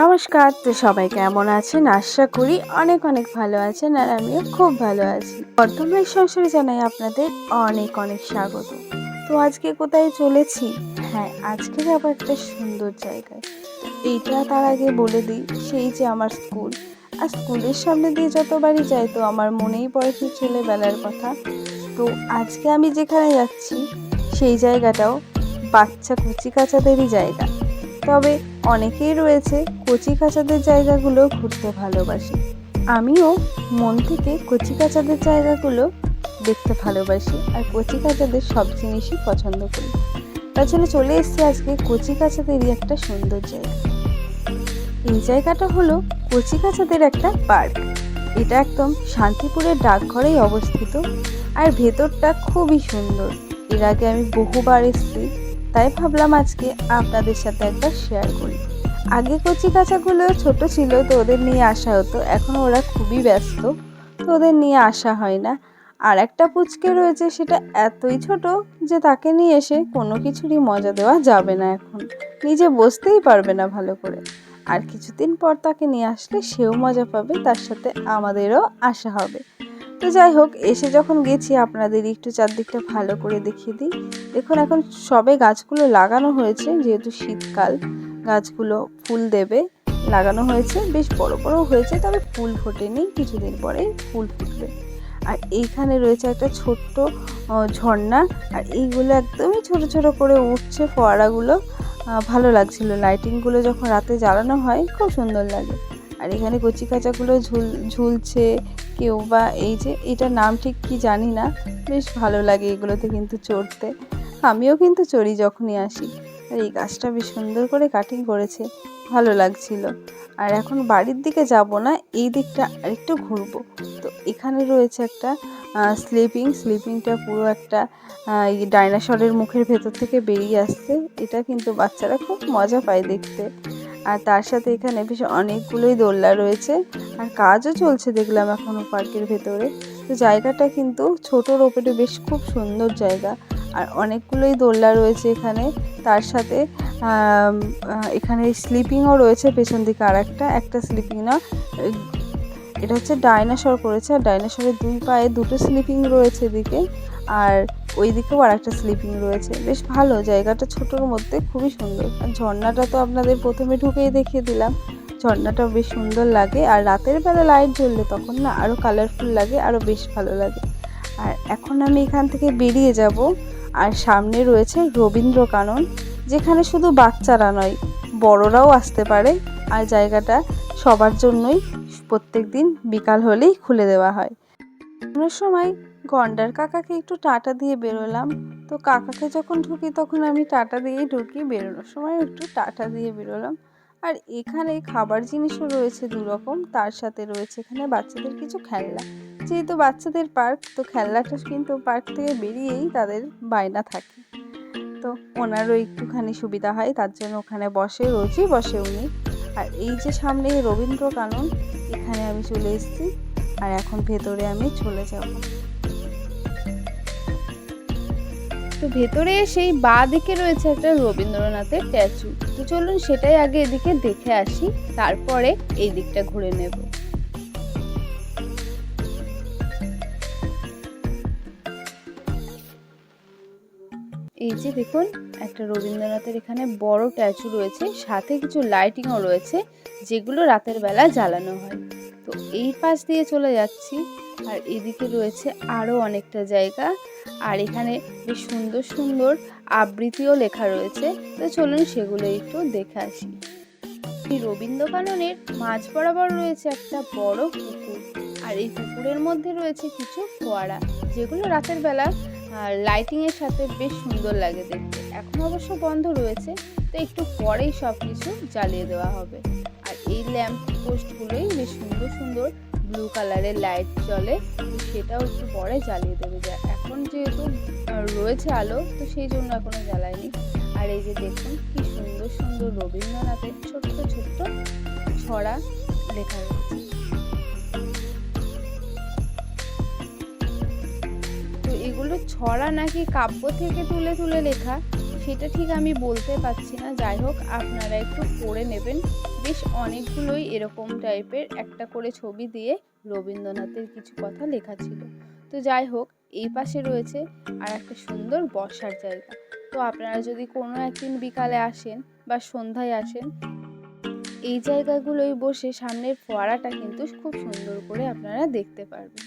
নমস্কার, তো সবাই কেমন আছেন? আশা করি অনেক অনেক ভালো আছেন আর আমিও খুব ভালো আছি। বর্তমান সংসারে জানাই আপনাদের অনেক অনেক স্বাগত। তো আজকে কোথায় চলেছি? হ্যাঁ আজকে যাব একটা সুন্দর জায়গায়। এইটা তার আগে বলে দিই, সেই যে আমার স্কুল। আর স্কুলের সামনে দিয়ে যতবারই যাই তো আমার মনেই পড়ে সেই ছেলেবেলার কথা। তো আজকে আমি যেখানে যাচ্ছি, সেই জায়গাটাও বাচ্চা কুচি কাচাদেরই জায়গা। তবে অনেকেই রয়েছে কচি কাচাদের জায়গাগুলো ঘুরতে ভালোবাসি। আমিও মন থেকে কচি কাচাদের জায়গাগুলো দেখতে ভালোবাসি আর কচি কাচাদের সব জিনিসই পছন্দ করি। তাছাড়া চলে এসেছি আজকে কচি কাচাদেরই একটা সুন্দর জায়গা। এই জায়গাটা হলো কচি কাচাদের একটা পার্ক। এটা একদম শান্তিপুরের ডাকঘরেই অবস্থিত আর ভেতরটা খুবই সুন্দর। এর আগে আমি বহুবার এসেছি তাই ভাবলাম আজকে আপনাদের সাথে একবার শেয়ার করি। আগে কচি কাচাগুলো ছোট ছিল, তো ওদের নিয়ে আসা হতো। এখন ওরা খুবই ব্যস্ত, তো ওদের নিয়ে আসা হয় না। আর একটা পুচকে রয়েছে, সেটা এতই ছোট যে তাকে নিয়ে এসে কোনো কিছুরই মজা দেওয়া যাবে না এখন। নিজে বসতেই পারবে না ভালো করে। আর কিছুদিন পর তাকে নিয়ে আসলে সেও মজা পাবে, তার সাথে আমাদেরও আসা হবে। তো যাই হোক, এসে যখন গেছি, আপনাদের একটু চারদিকটা ভালো করে দেখিয়ে দিই। দেখুন, এখন সবে গাছগুলো লাগানো হয়েছে, যেহেতু শীতকাল, গাছগুলো ফুল দেবে, লাগানো হয়েছে। বেশ বড় বড় হয়েছে, তবে ফুল ফোটেনি, কিছুদিন পরেই ফুল ফুটবে। আর এইখানে রয়েছে একটা ছোট্ট ঝর্ণা, আর এইগুলো একদমই ছোট ছোট করে উঠছে ফোয়ারাগুলো। ভালো লাগছিল। লাইটিংগুলো যখন রাতে জ্বালানো হয়, খুব সুন্দর লাগে। আর এখানে কচি কাচাগুলো ঝুল, ঝুলছে কেউ বা এই যে এটার নাম ঠিক কি জানি না। বেশ ভালো লাগে এগুলোতে কিন্তু চড়তে। আমিও কিন্তু চড়ি যখনই আসি। আর এই গাছটা বেশ সুন্দর করে কাটিং করেছে। ভালো লাগছিল। আর এখন বাড়ির দিকে যাব না, এই দিকটা আরেকটু ঘুরবো। তো এখানে রয়েছে একটা স্লিপিং স্লিপিংটা পুরো একটা ডাইনাসরের মুখের ভেতর থেকে বেরিয়ে আসছে। এটা কিন্তু বাচ্চারা খুব মজা পায় দেখতে। আর তার সাথে এখানে বেশ অনেকগুলোই দোলনা রয়েছে। আর কাজও চলছে দেখলাম এখনও পার্কের ভেতরে। তো জায়গাটা কিন্তু ছোটোর ওপরে বেশ খুব সুন্দর জায়গা। আর অনেকগুলোই দোলনা রয়েছে এখানে। তার সাথে এখানে স্লিপিংও রয়েছে পেছন দিকে আর একটা একটা স্লিপিং না এটা হচ্ছে ডাইনাসর করেছে, আর ডাইনাসরের দুই পায়ে দুটো স্লিপিং রয়েছে এদিকে, আর ওই দিকেও আর একটা স্লিপিং রয়েছে। বেশ ভালো, জায়গাটা ছোটোর মধ্যে, খুবই সুন্দর। আর ঝর্ণাটা তো আপনাদের প্রথমে ঢুকেই দেখিয়ে দিলাম। ঝর্ণাটা বেশ সুন্দর লাগে, আর রাতের বেলা লাইট জ্বললে তখন না আরও কালারফুল লাগে আরও বেশ ভালো লাগে। আর এখন আমি এখান থেকে বেরিয়ে যাব, আর সামনে রয়েছে রবীন্দ্র কানন যেখানে শুধু বাচ্চারা নয়, বড়রাও আসতে পারে। আর জায়গাটা সবার জন্যই প্রত্যেক দিন বিকাল হলেই খুলে দেওয়া হয়। কোনো সময় গন্ডার কাকাকে একটু টাটা দিয়ে বেরোলাম। তো কাকাকে যখন ঢুকি তখন আমি টাটা দিয়েই ঢুকি, বেরোনোর সময় একটু টাটা দিয়ে বেরোলাম। আর এখানে খাবার জিনিসও রয়েছে দু রকম তার সাথে রয়েছে এখানে বাচ্চাদের কিছু খেলনা। যেহেতু বাচ্চাদের পার্ক, তো খেলনাটা কিন্তু পার্ক থেকে বেরিয়েই তাদের বায়না থাকে। তো ওনারও একটুখানি সুবিধা হয়, তার জন্য ওখানে বসে, রোজই বসে উনি। আর এই যে সামনে রবীন্দ্র কানন এখানে আমি চলে এসেছি, আর এখন ভেতরে আমি চলে যাব। তো ভেতরে সেই বা দিকে রয়েছে একটা রবীন্দ্রনাথের স্ট্যাচু তো চলুন সেটাই আগে এদিকে দেখে আসি, তারপরে এই দিকটা ঘুরে নেব। যে দেখুন, একটা রবীন্দ্রনাথের এখানে বড় স্ট্যাচু রয়েছে, সাথে কিছু লাইটিংও রয়েছে, যেগুলো রাতের বেলা জ্বালানো হয়। তো এই পাশ দিয়ে চলে যাচ্ছি, আর এদিকে রয়েছে আরও অনেকটা জায়গা, আর এখানে বেশ সুন্দর সুন্দর আবৃত্তিও লেখা রয়েছে। তো চলুন সেগুলো একটু দেখে আসি। এই রবীন্দ্র কাননের মাঝ বরাবর রয়েছে একটা বড় পুকুর, আর এই পুকুরের মধ্যে রয়েছে কিছু ফোয়ারা, যেগুলো রাতের বেলা লাইটিং এর সাথে বেশ সুন্দর লাগে দেখতে। এখন অবশ্য বন্ধ রয়েছে, তো একটু পরেই সব কিছু জ্বালিয়ে দেওয়া হবে। আর এই ল্যাম্প পোস্টগুলোই বেশ সুন্দর সুন্দর ব্লু কালারের লাইট জ্বলে সেটাও একটু পরে জ্বালিয়ে দেবে। যা এখন যেহেতু রয়েছে আলো, তো সেই জন্য এখনও জ্বালায়নি। আর এই যে দেখুন, কি সুন্দর সুন্দর রবীন্দ্রনাথের ছোট্ট ছোট্ট ছড়া লেখা রয়েছে। এগুলো ছড়া নাকি কাব্য থেকে তুলে তুলে লেখা, সেটা ঠিক আমি বলতে পারছি না। যাই হোক, আপনারা একটু পড়ে নেবেন। বেশ অনেকগুলোই এরকম টাইপের একটা করে ছবি দিয়ে রবীন্দ্রনাথের কিছু কথা লেখা ছিল। তো যাই হোক, এই পাশে রয়েছে আর একটা সুন্দর বসার জায়গা। তো আপনারা যদি কোনো একদিন বিকালে আসেন বা সন্ধ্যায় আসেন, এই জায়গাগুলোই বসে সামনের ফোয়ারাটা কিন্তু খুব সুন্দর করে আপনারা দেখতে পারবেন।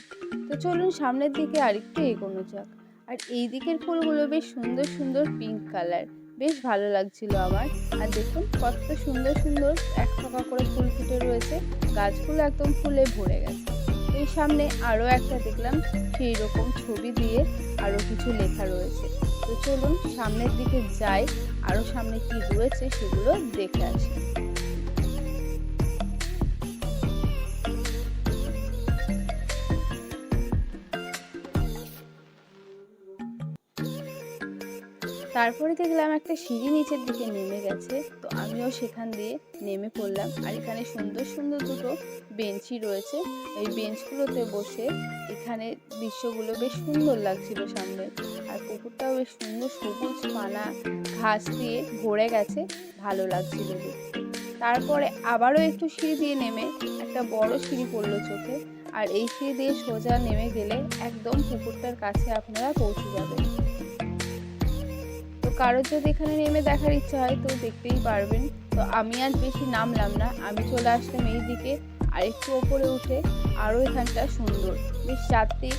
তো চলুন সামনের দিকে আরেকটু এগোনো যাক। আর এই দিকের ফুলগুলো বেশ সুন্দর সুন্দর পিঙ্ক কালার বেশ ভালো লাগছিল আমার। আর দেখুন, কত সুন্দর সুন্দর এক ফাঁকা করে ফুল ফুটে রয়েছে। গাছগুলো একদম ফুলে ভরে গেছে। এই সামনে আরও একটা দেখলাম সেই রকম ছবি দিয়ে আরও কিছু লেখা রয়েছে। তো চলুন সামনের দিকে যাই। আরও সামনে কি রয়েছে সেগুলো দেখে আসি। তারপরে দেখলাম একটা সিঁড়ি নিচের দিকে নেমে গেছে। তো আমিও সেখান দিয়ে নেমে পড়লাম। আর এখানে সুন্দর সুন্দর দুটো বেঞ্চি রয়েছে। এই বেঞ্চগুলোতে বসে এখানে দৃশ্যগুলো বেশ সুন্দর লাগছিল সামনে। আর পুকুরটাও বেশ সুন্দর সবুজ পানা ঘাস দিয়ে ভরে গেছে। ভালো লাগছিল দেখতে। তারপরে আবারও একটু সিঁড়ি দিয়ে নেমে একটা বড় সিঁড়ি পড়ল চোখে। আর এই সিঁড়ি দিয়ে সোজা নেমে গেলে একদম পুকুরটার কাছে আপনারা পৌঁছে যাবেন। কারোর যদি এখানে নেমে দেখার ইচ্ছা হয়, তো দেখতেই পারবেন। তো আমি আর বেশি নামলাম না। আমি চলে আসলাম এই দিকে, আর একটু ওপরে উঠে আরও এখানটা সুন্দর। বেশ চারটি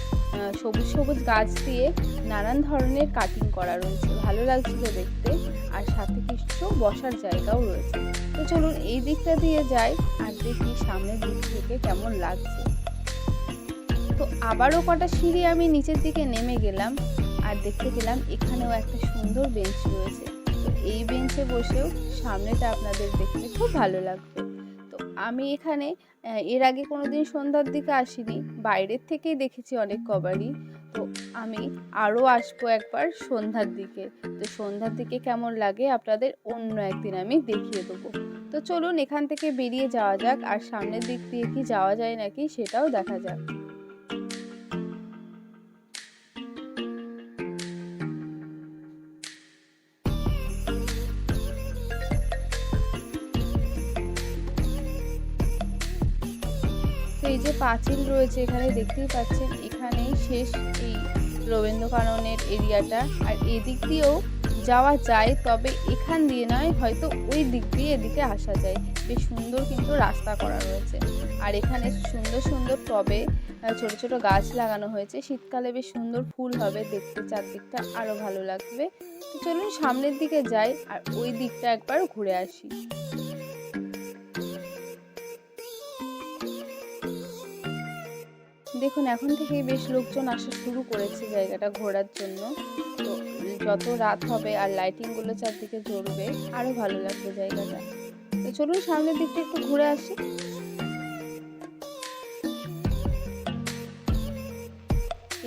সবুজ সবুজ গাছ দিয়ে নানান ধরনের কাটিং করা রয়েছে। ভালো লাগছিল দেখতে, আর সাথে কিছু বসার জায়গাও রয়েছে। তো চলুন এই দিকটা দিয়ে যাই, আর দেখি সামনের দিক থেকে কেমন লাগছে। তো আবারও কটা সিঁড়ি আমি নিচের দিকে নেমে গেলাম। আর দেখতে পেলাম এখানেও একটা সুন্দর বেঞ্চ রয়েছে। তো এই বেঞ্চে বসেও সামনেটা আপনাদের দেখতে খুব ভালো লাগবে। তো আমি এখানে এর আগে কোনো দিন সন্ধ্যার দিকে আসিনি, বাইরের থেকেই দেখেছি অনেক কবারই তো আমি আরও আসব একবার সন্ধ্যার দিকে। তো সন্ধ্যার দিকে কেমন লাগে আপনাদের অন্য একদিন আমি দেখিয়ে দেবো। তো চলুন এখান থেকে বেরিয়ে যাওয়া যাক, আর সামনের দিক দিয়ে কি যাওয়া যায় নাকি সেটাও দেখা যাক। তো এই যে পাঁচিল রয়েছে, এখানে দেখতেই পাচ্ছেন, এখানেই শেষ এই রবীন্দ্রকাননের এরিয়াটা। আর এদিক দিয়েও যাওয়া যায়, তবে এখান দিয়ে নয়, হয়তো ওই দিক দিয়ে এদিকে আসা যায়। বেশ সুন্দর কিন্তু রাস্তা করা রয়েছে। আর এখানে সুন্দর সুন্দর টবে ছোট ছোট গাছ লাগানো হয়েছে। শীতকালে বেশ সুন্দর ফুল হবে, দেখতে চারদিকটা আরও ভালো লাগবে। চলুন সামনের দিকে যাই, আর ওই দিকটা একবার ঘুরে আসি। দেখুন, এখন থেকেই বেশ লোকজন আসা শুরু করেছে জায়গাটা ঘোরার জন্য। তো যত রাত হবে আর লাইটিংগুলো চারদিকে জ্বলবে আরও ভালো লাগবে জায়গাটা। তো চলুন সামনের দিকটা একটু ঘুরে আসি।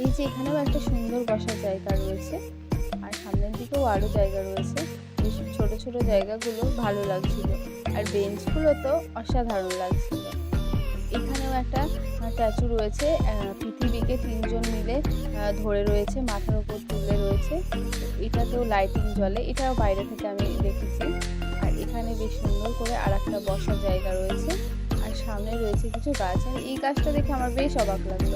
এই যে এখানেও একটা সুন্দর বসার জায়গা রয়েছে, আর সামনের দিকেও আরও জায়গা রয়েছে। বেশ ছোট ছোট জায়গাগুলো ভালো লাগছিল। আর বেঞ্চগুলো তো অসাধারণ লাগছিল। এখানেও একটা স্ট্যাচু রয়েছে পৃথিবীকে তিনজন মিলে ধরে রয়েছে, মাথার উপর তুলে রয়েছে। এটাতেও লাইটিং জ্বলে। এটাও বাইরে থেকে আমি দেখেছি। আর এখানে বেশ সুন্দর করে আর একটা বসার জায়গা রয়েছে। আর সামনে রয়েছে কিছু গাছ। আর এই গাছটা দেখে আমার বেশ অবাক লাগল।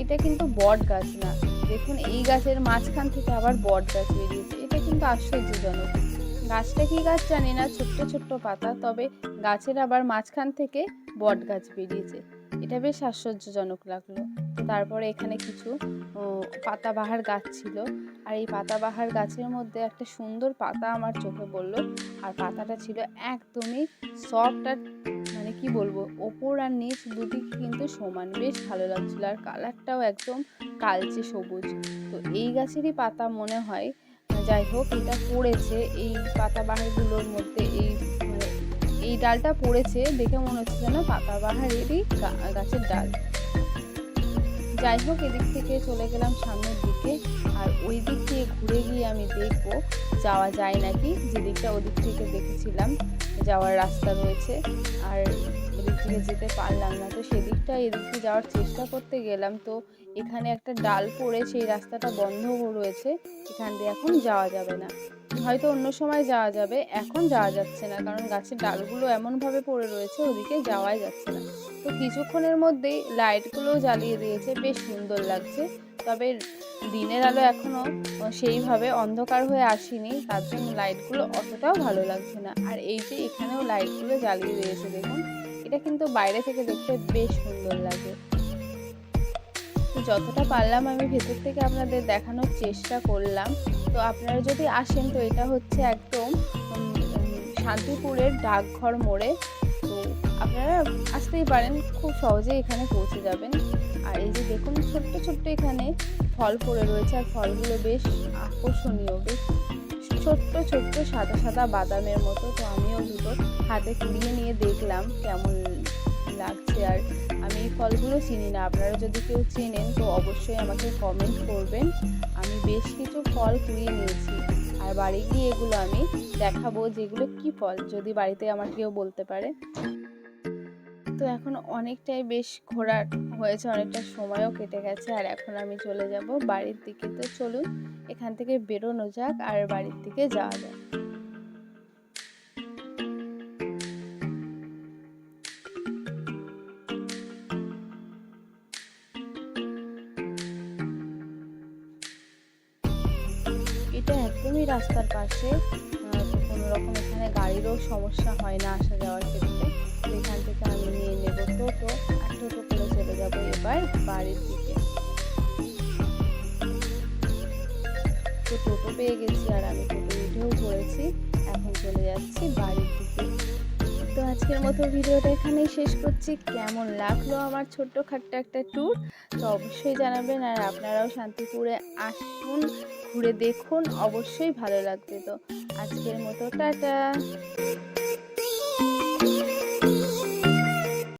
এটা কিন্তু বট গাছ না। দেখুন, এই গাছের মাঝখান থেকে আবার বট গাছ বেরিয়েছে। এটা কিন্তু আশ্চর্যজনক। গাছটা কি গাছ জানি না, ছোট্ট ছোট্ট পাতা, তবে গাছের আবার মাঝখান থেকে বট গাছ বেরিয়েছে। এটা বেশ আশ্চর্যজনক লাগল। তারপরে এখানে কিছু পাতাবাহার গাছ ছিল। আর এই পাতাবাহার গাছের মধ্যে একটা সুন্দর পাতা আমার চোখে পড়ল। আর পাতাটা ছিল একদমই সফট আর মানে কি বলব, ওপর আর নিচ দুদিকে কিন্তু সমান। বেশ ভালো লাগছিল। আর কালারটাও একদম কালচে সবুজ। তো এই গাছেরই পাতা মনে হয় যাই হোক, এটা পড়েছে এই পাতাবাহারগুলোর মধ্যে। এই মানে এই ডালটা পড়েছে, দেখে মনে হচ্ছে যেন পাতাবাহারেরই গাছের ডাল। যাই হোক, এদিক থেকে চলে গেলাম সামনের দিকে, আর ওই দিক দিয়ে ঘুরে গিয়ে আমি দেখব, যাওয়া যায় নাকি? যেদিকটা ওদিক থেকে দেখেছিলাম, যাওয়ার রাস্তা রয়েছে। আর ওদিক থেকে যেতে পারলাম না। তো সেদিকটা এদিক যাওয়ার চেষ্টা করতে গেলাম। তো এখানে একটা ডাল পড়ে সেই রাস্তাটা বন্ধ রয়েছে। এখান দিয়ে এখন যাওয়া যাবে না। হয়তো অন্য সময় যাওয়া যাবে, এখন যাওয়া যাচ্ছে না। কারণ গাছের ডালগুলো এমনভাবে পড়ে রয়েছে, ওদিকে যাওয়াই যাচ্ছে না। তো কিছুক্ষণের মধ্যেই লাইটগুলোও জ্বালিয়ে দিয়েছে, বেশ সুন্দর লাগছে। তবে দিনের আলো এখনও সেইভাবে অন্ধকার হয়ে আসেনি, তার জন্য লাইটগুলো অতটাও ভালো লাগছে না। আর এই যে এখানেও লাইটগুলো জ্বালিয়ে দিয়েছে, দেখুন। এটা কিন্তু বাইরে থেকে দেখতে বেশ সুন্দর লাগে। যতটা পারলাম আমি ভেতর থেকে আপনাদের দেখানোর চেষ্টা করলাম। তো আপনারা যদি আসেন, তো এটা হচ্ছে একদম শান্তিপুরের ডাকঘর মোড়ে। তো আপনারা আসতেই পারেন, খুব সহজেই এখানে পৌঁছে যাবেন। আর এই যে দেখুন, ছোট্ট ছোট্ট এখানে ফল পড়ে রয়েছে। আর ফলগুলো বেশ আকর্ষণীয়, বেশ ছোট্ট ছোট্ট সাদা সাদা বাদামের মতো। তো আমিও দুটো হাতে কুড়িয়ে নিয়ে দেখলাম কেমন লাগছে। আর আমি এই ফলগুলো চিনি না। আপনারা যদি কেউ চেনেন, তো অবশ্যই আমাকে কমেন্ট করবেন। আমি বেশ কিছু ফল কুড়িয়ে নিয়েছি। আর বাড়ি গিয়ে এগুলো আমি দেখাবো, যেগুলো কি ফল, যদি বাড়িতে আমার কেউ বলতে পারে। তো এখন অনেকটাই বেশ ঘোরা হয়েছে, অনেকটা সময়ও কেটে গেছে। আর এখন আমি চলে যাব বাড়ির দিকে। তো চলুন, এখান থেকে বেরোনো যাক আর বাড়ির দিকে যাওয়া যাক। এটা একদমই রাস্তার পাশে। কোনো রকম এখানে গাড়িরও সমস্যা হয় না আসা যাওয়ার ক্ষেত্রে। এখান থেকে আমি নিয়ে নেব টোটো, আর টোটো করে চলে যাব এবার বাড়ির দিকে। তো টোটো পেয়ে গেছি আর আমি টোটো উঠেও পড়েছি, এখন চলে যাচ্ছি বাড়ির দিকে। তো আজকের মতো ভিডিওটা এখানেই শেষ করছি। কেমন লাগল আমার ছোট্ট খাট্ট একটা ট্যুর তো অবশ্যই জানাবেন, আর আপনারাও শান্তিপুরে আসুন, ঘুরে দেখুন, অবশ্যই ভালো লাগবে তো। আজকের মতো, টাটা!